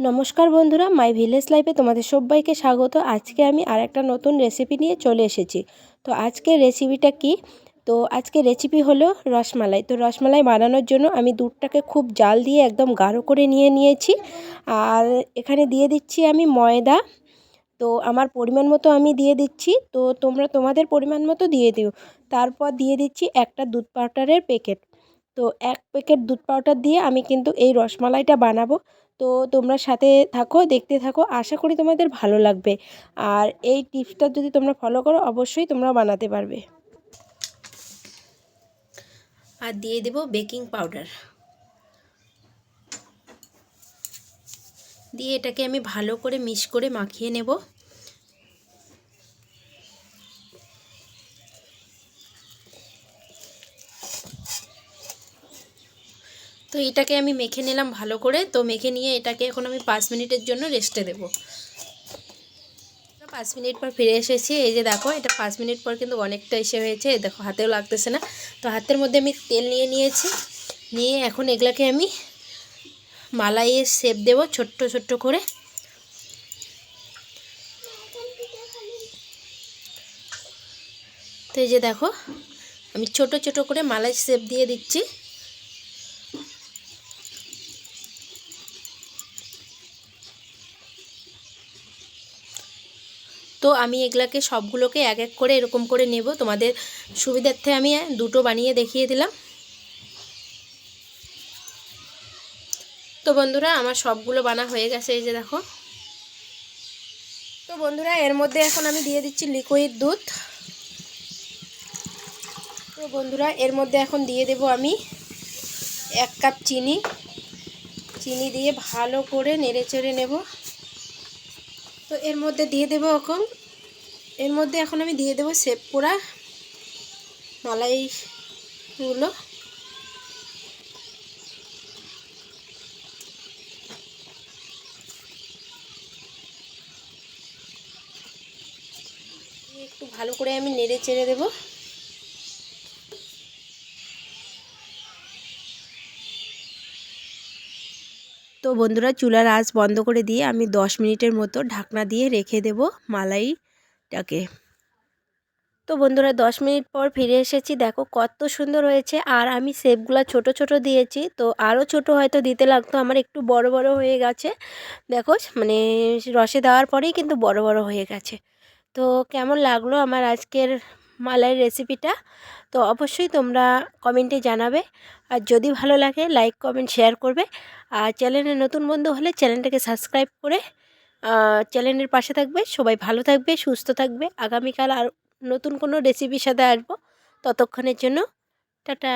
নমস্কার বন্ধুরা my village লাইফে তোমাদের সবাইকে স্বাগত। আজকে আমি আর একটা নতুন রেসিপি নিয়ে চলে এসেছি। তো আজকের রেসিপিটা কি? তো আজকে রেসিপি হলো রসমালাই। তো রসমালাই বানানোর জন্য আমি দুধটাকে খুব জাল দিয়ে একদম গাঢ় করে নিয়ে নিয়েছি। আর এখানে দিয়ে দিচ্ছি আমি ময়দা। তো আমার পরিমাণ মতো আমি দিয়ে দিচ্ছি। তো তোমরা তোমাদের পরিমাণ মতো দিয়ে দিও। তারপর দিয়ে দিচ্ছি একটা দুধ পাউডারের প্যাকেট তো এক প্যাকেট দুধ পাউডার দিয়ে আমি কিন্তু এই রসমালাইটা বানাবো। তো তোমরা সাথে থাকো, দেখতে থাকো। আশা করি তোমাদের ভালো লাগবে। আর এই টিপসটা যদি তোমরা ফলো করো, অবশ্যই তোমরা বানাতে পারবে। আর দিয়ে দেব বেকিং পাউডার দিয়ে এটাকে আমি ভালো করে মিশ করে মাখিয়ে নেব। তো এটাকে আমি মেখে নিলাম ভালো করে। তো মেখে নিয়ে এটাকে এখন আমি পাঁচ মিনিটের জন্য রেস্টে দেবো। পাঁচ মিনিট পর ফিরে এসেছি। এই যে দেখো, এটা পাঁচ মিনিট পর কিন্তু অনেকটা এসে হয়েছে। দেখো, হাতেও লাগতেছে না। তো হাতের মধ্যে আমি তেল নিয়ে নিয়েছি। নিয়ে এখন এগুলাকে আমি মালাইয়ের শেপ দেব ছোট্ট ছোট্ট করে। তো এই যে দেখো, আমি ছোট ছোট করে মালাই শেপ দিয়ে দিচ্ছি। তো আমি এগুলাকে সবগুলোকে এক এক করে এরকম করে নেব। তোমাদের সুবিধার্থে আমি দুটো বানিয়ে দেখিয়ে দিলাম। তো বন্ধুরা, আমার সবগুলো বানা হয়ে গেছে, এই যে দেখো। তো বন্ধুরা, এর মধ্যে এখন আমি দিয়ে দিচ্ছি লিকুইড দুধ। তো বন্ধুরা, এর মধ্যে এখন দিয়ে দেব আমি এক কাপ চিনি। চিনি দিয়ে ভালো করে নেড়ে চেড়ে নেব। তো এর মধ্যে দিয়ে দেবো এখন। এর মধ্যে এখন আমি দিয়ে দেবো সেপ পোড়া মালাইগুলো। একটু ভালো করে আমি নেড়ে চেড়ে দেবো। তো বন্ধুরা চুলার আঁচ বন্ধ করে দিয়ে আমি দশ মিনিটের মতো ঢাকনা দিয়ে রেখে দেব মালাইটাকে। তো বন্ধুরা দশ মিনিট পর ফিরে এসেছি। দেখো কত সুন্দর হয়েছে। আর আমি শেপগুলো ছোট ছোট দিয়েছি। তো আরও ছোট হয়তো দিতে লাগতো। আমার একটু বড় বড় হয়ে গেছে। দেখো মানে রসে দেওয়ার পরেই কিন্তু বড় বড় হয়ে গেছে। তো কেমন লাগল আমার আজকের মালাইয়ের রেসিপিটা তো অবশ্যই তোমরা কমেন্টে জানাবে। আর যদি ভালো লাগে লাইক কমেন্ট শেয়ার করবে। আর চ্যানেলে নতুন বন্ধু হলে চ্যানেলটাকে সাবস্ক্রাইব করে চ্যানেলের পাশে থাকবে। সবাই ভালো থাকবে, সুস্থ থাকবে। আগামীকাল আর নতুন কোনো রেসিপির সাথে আসব। ততক্ষণের জন্য, টাটা।